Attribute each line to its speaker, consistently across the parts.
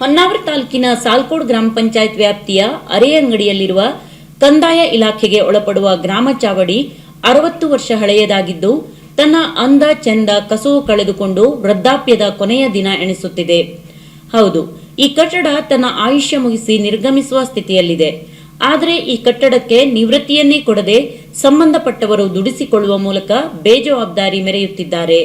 Speaker 1: ಹೊನ್ನಾವರ ತಾಲೂಕಿನ ಸಾಲ್ಕೋಡ್ ಗ್ರಾಮ ಪಂಚಾಯತ್ ವ್ಯಾಪ್ತಿಯ ಅರೆಯಂಗಡಿಯಲ್ಲಿರುವ ಕಂದಾಯ ಇಲಾಖೆಗೆ ಒಳಪಡುವ ಗ್ರಾಮ ಚಾವಡಿ ಅರವತ್ತು ವರ್ಷ ಹಳೆಯದಾಗಿದ್ದು, ತನ್ನ ಅಂದ ಚೆಂದ ಕಸುವು ಕಳೆದುಕೊಂಡು ವೃದ್ಧಾಪ್ಯದ ಕೊನೆಯ ದಿನ ಎಣಿಸುತ್ತಿದೆ. ಹೌದು, ಈ ಕಟ್ಟಡ ತನ್ನ ಆಯುಷ್ಯ ಮುಗಿಸಿ ನಿರ್ಗಮಿಸುವ ಸ್ಥಿತಿಯಲ್ಲಿದೆ. ಆದರೆ ಈ ಕಟ್ಟಡಕ್ಕೆ ನಿವೃತ್ತಿಯನ್ನೇ ಕೊಡದೆ ಸಂಬಂಧಪಟ್ಟವರು ದುಡಿಸಿಕೊಳ್ಳುವ ಮೂಲಕ ಬೇಜವಾಬ್ದಾರಿ ಮೆರೆಯುತ್ತಿದ್ದಾರೆ.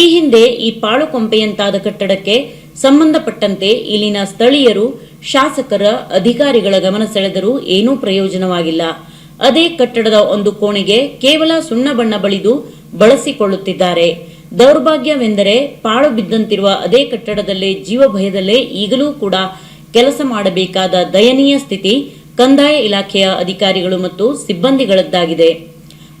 Speaker 1: ಈ ಹಿಂದೆ ಈ ಪಾಳು ಕೊಂಪೆಯಂತಾದ ಕಟ್ಟಡಕ್ಕೆ ಸಂಬಂಧಪಟ್ಟಂತೆ ಇಲ್ಲಿನ ಸ್ಥಳೀಯರು, ಶಾಸಕರ ಅಧಿಕಾರಿಗಳ ಗಮನ ಸೆಳೆದರೂ ಏನೂ ಪ್ರಯೋಜನವಾಗಿಲ್ಲ. ಅದೇ ಕಟ್ಟಡದ ಒಂದು ಕೋಣೆಗೆ ಕೇವಲ ಸುಣ್ಣ ಬಣ್ಣ ಬಳಿದು ಬಳಸಿಕೊಳ್ಳುತ್ತಿದ್ದಾರೆ. ದೌರ್ಭಾಗ್ಯವೆಂದರೆ ಪಾಳು ಬಿದ್ದಂತಿರುವ ಅದೇ ಕಟ್ಟಡದಲ್ಲೇ ಜೀವ ಭಯದಲ್ಲೇ ಈಗಲೂ ಕೂಡ ಕೆಲಸ ಮಾಡಬೇಕಾದ ದಯನೀಯ ಸ್ಥಿತಿ ಕಂದಾಯ ಇಲಾಖೆಯ ಅಧಿಕಾರಿಗಳು ಮತ್ತು ಸಿಬ್ಬಂದಿಗಳದ್ದಾಗಿದೆ.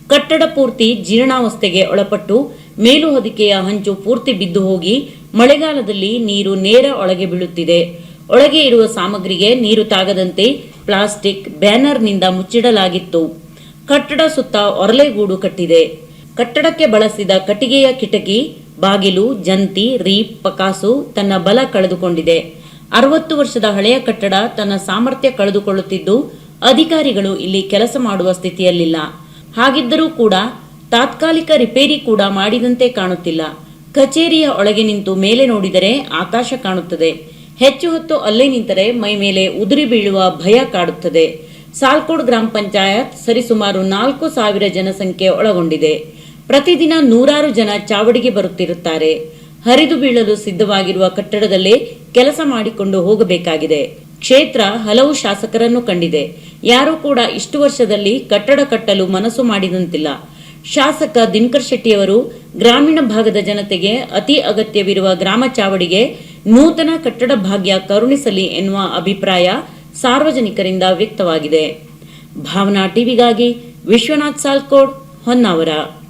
Speaker 1: ಕಟ್ಟಡ ಪೂರ್ತಿ ಜೀರ್ಣಾವಸ್ಥೆಗೆ ಒಳಪಟ್ಟು ಮೇಲು ಹೊದಿಕೆಯ ಹಂಚು ಪೂರ್ತಿ ಬಿದ್ದು ಹೋಗಿ ಮಳೆಗಾಲದಲ್ಲಿ ನೀರು ನೇರ ಒಳಗೆ ಬೀಳುತ್ತಿದೆ. ಒಳಗೆ ಇರುವ ಸಾಮಗ್ರಿಗೆ ನೀರು ತಾಗದಂತೆ ಪ್ಲಾಸ್ಟಿಕ್ ಬ್ಯಾನರ್ನಿಂದ ಮುಚ್ಚಿಡಲಾಗಿತ್ತು. ಕಟ್ಟಡ ಸುತ್ತ ಒರಲೆಗೂಡು ಕಟ್ಟಿದೆ. ಕಟ್ಟಡಕ್ಕೆ ಬಳಸಿದ ಕಟ್ಟಿಗೆಯ ಕಿಟಕಿ, ಬಾಗಿಲು, ಜಂತಿ, ರೀಪ್, ಪಕಾಸು ತನ್ನ ಬಲ ಕಳೆದುಕೊಂಡಿದೆ. ಅರವತ್ತು ವರ್ಷದ ಹಳೆಯ ಕಟ್ಟಡ ತನ್ನ ಸಾಮರ್ಥ್ಯ ಕಳೆದುಕೊಳ್ಳುತ್ತಿದ್ದು, ಅಧಿಕಾರಿಗಳು ಇಲ್ಲಿ ಕೆಲಸ ಮಾಡುವ ಸ್ಥಿತಿಯಲ್ಲಿಲ್ಲ. ಹಾಗಿದ್ದರೂ ಕೂಡ ತಾತ್ಕಾಲಿಕ ರಿಪೇರಿ ಕೂಡ ಮಾಡಿದಂತೆ ಕಾಣುತ್ತಿಲ್ಲ. ಕಚೇರಿಯ ಒಳಗೆ ನಿಂತು ಮೇಲೆ ನೋಡಿದರೆ ಆಕಾಶ ಕಾಣುತ್ತದೆ. ಹೆಚ್ಚು ಹೊತ್ತು ಅಲ್ಲೇ ನಿಂತರೆ ಮೈ ಮೇಲೆ ಉದುರಿ ಬೀಳುವ ಭಯ ಕಾಡುತ್ತದೆ. ಸಾಲ್ಕೋಡ್ ಗ್ರಾಮ ಪಂಚಾಯತ್ ಸರಿಸುಮಾರು ನಾಲ್ಕು ಸಾವಿರ ಜನಸಂಖ್ಯೆ ಒಳಗೊಂಡಿದೆ. ಪ್ರತಿದಿನ ನೂರಾರು ಜನ ಚಾವಡಿಗೆ ಬರುತ್ತಿರುತ್ತಾರೆ. ಹರಿದು ಬೀಳಲು ಸಿದ್ಧವಾಗಿರುವ ಕಟ್ಟಡದಲ್ಲೇ ಕೆಲಸ ಮಾಡಿಕೊಂಡು ಹೋಗಬೇಕಾಗಿದೆ. ಕ್ಷೇತ್ರ ಹಲವು ಶಾಸಕರನ್ನು ಕಂಡಿದೆ. ಯಾರೂ ಕೂಡ ಇಷ್ಟು ವರ್ಷದಲ್ಲಿ ಕಟ್ಟಡ ಕಟ್ಟಲು ಮನಸ್ಸು ಮಾಡಿದಂತಿಲ್ಲ. ಶಾಸಕ ದಿನಕರ್ ಶೆಟ್ಟಿಯವರು ಗ್ರಾಮೀಣ ಭಾಗದ ಜನತೆಗೆ ಅತಿ ಅಗತ್ಯವಿರುವ ಗ್ರಾಮ ಚಾವಡಿಗೆ ನೂತನ ಕಟ್ಟಡ ಭಾಗ್ಯ ಕರುಣಿಸಲಿ ಎನ್ನುವ ಅಭಿಪ್ರಾಯ ಸಾರ್ವಜನಿಕರಿಂದ ವ್ಯಕ್ತವಾಗಿದೆ. ಭಾವನಾ ಟಿವಿಗಾಗಿ ವಿಶ್ವನಾಥ್ ಸಾಲ್ಕೋಡ್ ಹೊನ್ನಾವರ.